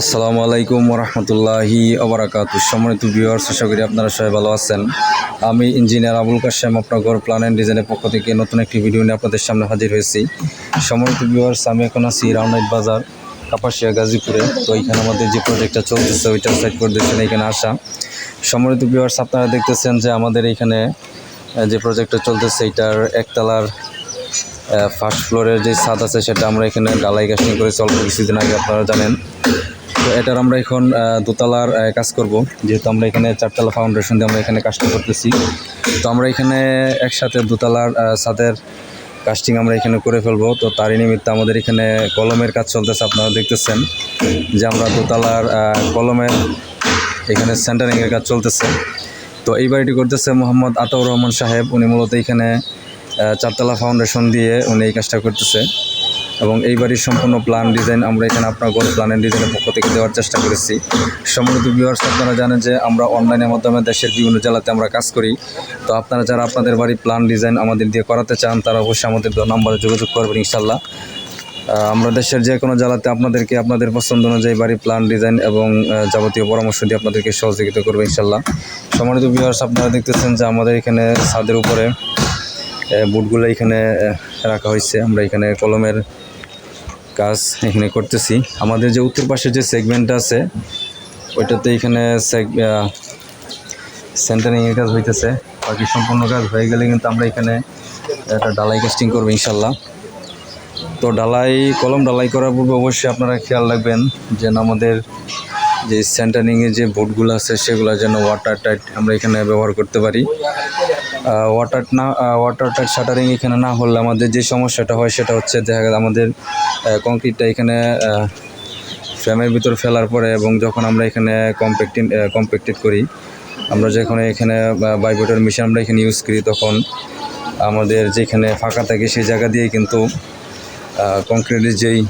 আসসালামু আলাইকুম রহমতুল্লাহি আবরাকাত সম্মানিত ভিউয়ার্স আশা করি আপনারা সবাই ভালো আছেন। আমি ইঞ্জিনিয়ার আবুল কাশেম আপনার ঘর প্ল্যান অ্যান্ড ডিজাইনের পক্ষ থেকে নতুন একটি ভিডিও নিয়ে আপনাদের সামনে হাজির হয়েছি। সম্মানিত ভিউয়ার্স আমি এখন আছি রাউনাইট বাজার কাপাসিয়া গাজীপুরে। তো এইখানে আমাদের যে প্রজেক্টটা চলতেছে ওইটার সাইড করে দেখছেন এখানে আসা। সম্মানিত ভিউয়ার্স আপনারা দেখতেছেন যে আমাদের এইখানে আহ, যে প্রজেক্টটা চলতেছে এইটার একতলার ফার্স্ট ফ্লোরের যে ছাদ আছে সেটা আমরা এখানে ডালাই কাস্টিং করেছি অল্প কিছুদিন আগে আপনারা জানেন। তো এটার আমরা এখন দোতলার কাজ করব। যেহেতু আমরা এখানে চারতলা ফাউন্ডেশন দিয়ে আমরা এখানে কাজটা করতেছি। তো আমরা এখানে একসাথে দোতলার ছাদের কাস্টিং আমরা এখানে করে ফেলব। তো তারই নিমিত্তে আমাদের এখানে কলমের কাজ চলতেছে, আপনারা দেখতেছেন যে আমরা দোতলার কলমের এখানে সেন্টারিংয়ের কাজ চলতেছে। তো এই বাড়িটি করতেছে মোহাম্মদ আতাউর রহমান সাহেব। উনি মূলত এখানে চারতলা ফাউন্ডেশন দিয়ে উনি এই কাজটা করতেছে। এবং এই বাড়ির সম্পূর্ণ প্ল্যান ডিজাইন আমরা এখানে আপনার গোল প্ল্যান ডিজাইনের পক্ষ থেকে দেওয়ার চেষ্টা করেছি। সম্মানিত ভিউয়ার্স আপনারা জানেন যে আমরা অনলাইনের মাধ্যমে দেশের বিভিন্ন জেলাতে আমরা কাজ করি। তো আপনারা যারা আপনাদের বাড়ির প্ল্যান ডিজাইন আমাদের দিয়ে করাতে চান, তারা অবশ্যই আমাদের নাম্বারে যোগাযোগ করবেন ইনশাল্লাহ আমরা দেশের যে কোনো জেলাতে আপনাদেরকে আপনাদের পছন্দ অনুযায়ী বাড়ির প্ল্যান ডিজাইন এবং যাবতীয় পরামর্শ দিয়ে আপনাদেরকে সহযোগিতা করবে ইনশাল্লাহ সম্মানিত ভিউয়ার্স আপনারা দেখতেছেন যে আমাদের এখানে ছাদের উপরে বুটগুলো এখানে রাখা হয়েছে। আমরা এখানে কলমের কাজ এখানে করতেছি। আমাদের যে উত্তর পাশে যে সেগমেন্টটা আছে, ওইটাতে এখানে সেন্টারিংয়ের কাজ হইতেছে। বাকি সম্পূর্ণ কাজ হয়ে গেলে কিন্তু আমরা এখানে একটা ডালাই কাস্টিং করব ইনশাল্লাহ। তো ডালাই, কলম ডালাই করার পূর্বে অবশ্যই আপনারা খেয়াল রাখবেন যেন আমাদের যে সেন্টারিংয়ের যে বোর্ডগুলো আছে, সেগুলো যেন ওয়াটার টাইট আমরা এখানে ব্যবহার করতে পারি। ওয়াটার না ওয়াটার টাইট শাটারিং এখানে না হলে আমাদের যে সমস্যাটা হয়, সেটা হচ্ছে দেখা গেল আমাদের কংক্রিটটা এখানে ফ্রেমের ভিতর ফেলার পরে এবং যখন আমরা এখানে কম্প্যাক্টিং কম্প্যাক্টেড করি, আমরা যখন এখানে বাইবোটার মেশিন আমরা এখানে ইউজ করি, তখন আমাদের যেখানে ফাঁকা থাকে, সেই জায়গা দিয়ে কিন্তু কংক্রিটের যেই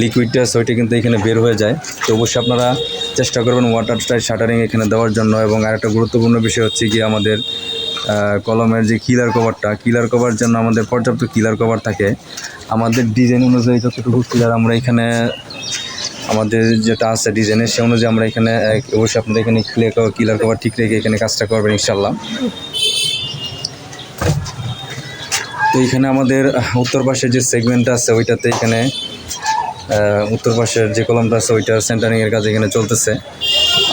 লিকুইডটা আছে ওইটা কিন্তু এখানে বের হয়ে যায়। তো অবশ্যই আপনারা চেষ্টা করবেন ওয়াটার টাইট শাটারিং এখানে দেওয়ার জন্য। এবং আরেকটা গুরুত্বপূর্ণ বিষয় হচ্ছে কি আমাদের কলমের যে কিলার কভারটা কিলার কভার জন্য আমাদের পর্যাপ্ত কিলার কভার থাকে। আমাদের ডিজাইন অনুযায়ী যতটুকু কিলার আমরা এখানে, আমাদের যেটা আছে ডিজাইনের সে অনুযায়ী আমরা এখানে অবশ্যই আপনাদের এখানে ক্লিয়ার কিলার কভার ঠিক রেখে এখানে কাজটা করবেন ইনশাল্লাহ তো এখানে আমাদের উত্তর পাশের যে সেগমেন্টটা আছে, ওইটাতে এখানে উত্তর পাশের যে কলমটা আছে ওইটার সেন্টারিংয়ের কাজ এখানে চলতেছে।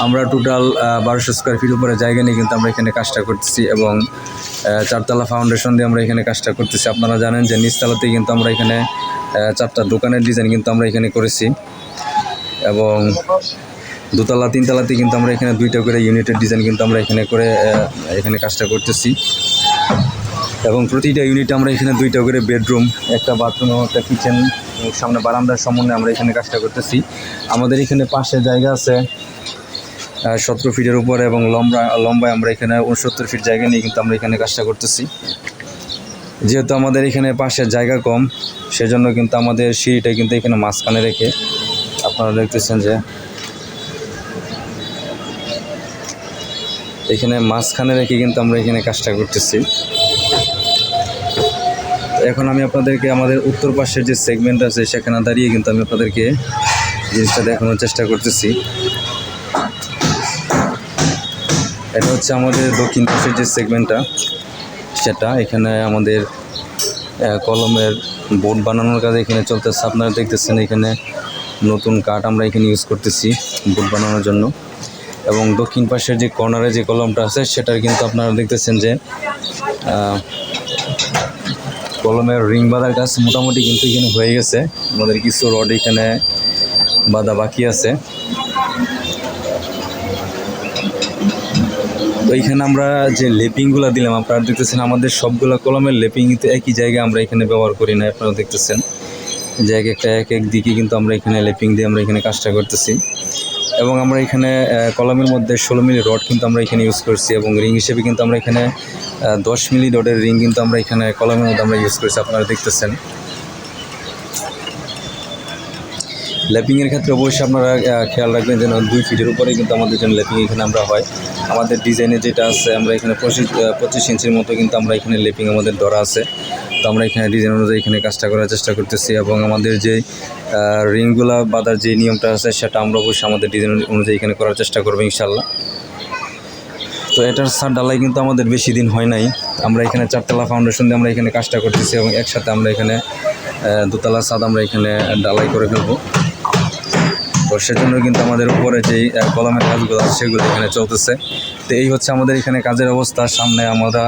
আমরা টোটাল বারোশো স্কোয়ার ফিট উপরে জায়গা নিয়ে কিন্তু আমরা এখানে কাজটা করতেছি এবং চারতলা ফাউন্ডেশন দিয়ে আমরা এখানে কাজটা করতেছি। আপনারা জানেন যে নিচতলাতেই কিন্তু আমরা এখানে চারটা দোকানের ডিজাইন কিন্তু আমরা এখানে করেছি এবং দোতলা তিনতলাতে কিন্তু আমরা এখানে দুইটা করে ইউনিটের ডিজাইন কিন্তু আমরা এখানে করে এখানে কাজটা করতেছি। এবং প্রতিটা ইউনিটে আমরা এখানে দুইটা করে বেডরুম একটা বাথরুম একটা কিচেন সামনে বারান্দার সম্বন্ধে আমরা এখানে কাজটা করতেছি। আমাদের এখানে পাশে জায়গা আছে সতেরো ফিটের উপরে এবং লম্বা, লম্বায় আমরা এখানে উনসত্তর ফিট জায়গা নিয়ে কিন্তু আমরা এখানে কাজটা করতেছি। যেহেতু আমাদের এখানে পাশের জায়গা কম, সেজন্য কিন্তু আমাদের সিঁড়িটা কিন্তু এখানে মাঝখানে রেখে আপনারা দেখতেছেন যে এখানে মাঝখানে রেখে কিন্তু আমরা এখানে কাজটা করতেছি। এখন আমি আপনাদেরকে আমাদের উত্তর পাশের যে সেগমেন্ট আছে, সেখানে দাঁড়িয়ে কিন্তু আমি আপনাদেরকে জিনিসটা দেখানোর চেষ্টা করতেছি। এটা হচ্ছে আমাদের দক্ষিণ পাশের যে সেগমেন্টটা সেটা এখানে আমাদের কলমের বোর্ড বানানোর কাজ এখানে চলতেছে। আপনারা দেখতেছেন এখানে নতুন কাঠ আমরা এখানে ইউজ করতেছি বোর্ড বানানোর জন্য। এবং দক্ষিণ পাশের যে কর্নারে যে কলমটা আছে, সেটার কিন্তু আপনারা দেখতেছেন যে কলমের রিং বাঁধার কাজ মোটামুটি কিন্তু এখানে হয়ে গেছে। আমাদের কিছু রড এখানে বাঁধা বাকি আছে। তো এখানে আমরা যে লেপিংগুলো দিলাম, আপনারা দেখতেছেন আমাদের সবগুলো কলমের লেপিং কিন্তু একই জায়গায় আমরা এখানে ব্যবহার করি না আপনারা দেখতেছেন। যে এক একটা এক এক দিকে কিন্তু আমরা এখানে লেপিং দিয়ে আমরা এখানে কাজটা করতেছি। এবং আমরা এখানে কলমের মধ্যে ষোলো মিলি রড কিন্তু আমরা এখানে ইউজ করছি এবং রিং হিসেবে কিন্তু আমরা এখানে দশ মিলি রডের রিং কিন্তু আমরা এখানে কলমের মধ্যে আমরা ইউজ করেছি, আপনারা দেখতেছেন। ল্যাপিংয়ের ক্ষেত্রে অবশ্যই আপনারা খেয়াল রাখবেন যেন দুই ফিটের উপরে কিন্তু আমাদের যেন ল্যাপিং এখানে আমরা হয়। আমাদের ডিজাইনে যেটা আছে, আমরা এখানে পঁচিশ পঁচিশ ইঞ্চির মতো কিন্তু আমরা এখানে ল্যাপিং আমাদের ধরা আছে। তো আমরা এখানে ডিজাইন অনুযায়ী এখানে কাজটা করার চেষ্টা করতেছি এবং আমাদের যে রিংগুলা বাঁধার যে নিয়মটা আছে, সেটা আমরা অবশ্যই আমাদের ডিজাইন অনুযায়ী এখানে করার চেষ্টা করব ইনশাল্লাহ তো এটার সার ডালাই কিন্তু আমাদের বেশি দিন হয় নাই। আমরা এখানে চারতলা ফাউন্ডেশন দিয়ে আমরা এখানে কাজটা করতেছি এবং একসাথে আমরা এখানে দোতলা ছাদ আমরা এখানে ডালাই করে ফেলব। তো সেজন্য কিন্তু আমাদের উপরে যেই কলমের কাজগুলো আছে সেগুলো এখানে চলতেছে। তো এই হচ্ছে আমাদের এখানে কাজের অবস্থা। সামনে আমরা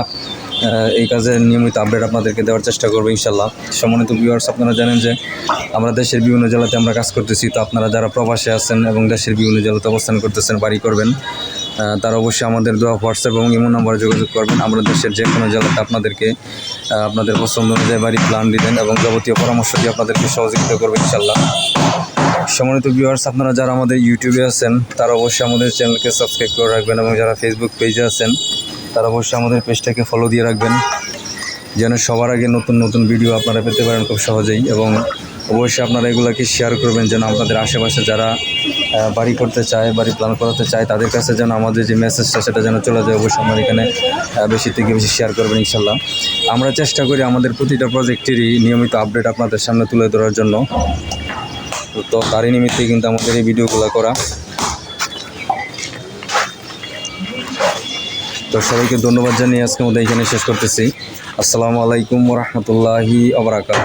এই কাজের নিয়মিত আপডেট আপনাদেরকে দেওয়ার চেষ্টা করব ইনশাল্লাহ সম্মানিত ভিউয়ার্স আপনারা জানেন যে আমরা দেশের বিভিন্ন জেলাতে আমরা কাজ করতেছি। তো আপনারা যারা প্রবাসে আছেন এবং দেশের বিভিন্ন জেলাতে অবস্থান করতেছেন, বাড়ি করবেন। তারা অবশ্যই আমাদের দেওয়া হোয়াটসঅ্যাপ এবং ইমো নাম্বারে যোগাযোগ করবেন। আমরা দেশের যে কোনো জেলাতে আপনাদেরকে আপনাদের পছন্দ অনুযায়ী বাড়ি প্ল্যান দিবেন এবং যাবতীয় পরামর্শ দিয়ে আপনাদেরকে সহযোগিতা করবেন ইনশাল্লাহ সম্মানিত ভিউয়ার্স আপনারা যারা আমাদের ইউটিউবে আছেন, তারা অবশ্যই আমাদের চ্যানেলকে সাবস্ক্রাইব করে রাখবেন এবং যারা ফেসবুক পেজে আছেন, তারা অবশ্যই আমাদের পেজটাকে ফলো দিয়ে রাখবেন। যেন সবার আগে নতুন নতুন ভিডিও আপনারা পেতে পারেন খুব সহজেই এবং অবশ্যই আপনারা এগুলোকে শেয়ার করবেন যেন আপনাদের আশেপাশে যারা বাড়ি করতে চায়, বাড়ি প্ল্যান করাতে চায়, তাদের কাছে যেন আমাদের যে মেসেজটা সেটা যেন চলে যায়। অবশ্যই আমার এখানে বেশি থেকে বেশি শেয়ার করবেন ইনশাল্লাহ। আমরা চেষ্টা করি আমাদের প্রতিটা প্রজেক্টেরই নিয়মিত আপডেট আপনাদের সামনে তুলে ধরার জন্য। তো তারই নিমিত্তে কিন্তু আমাদের এই ভিডিওগুলো করা। তো সবাইকে ধন্যবাদ জানিয়ে আজকে আমাদের এখানে শেষ করতেছি। আসসালামু আলাইকুম রহমতুল্লাহি আবরাকাত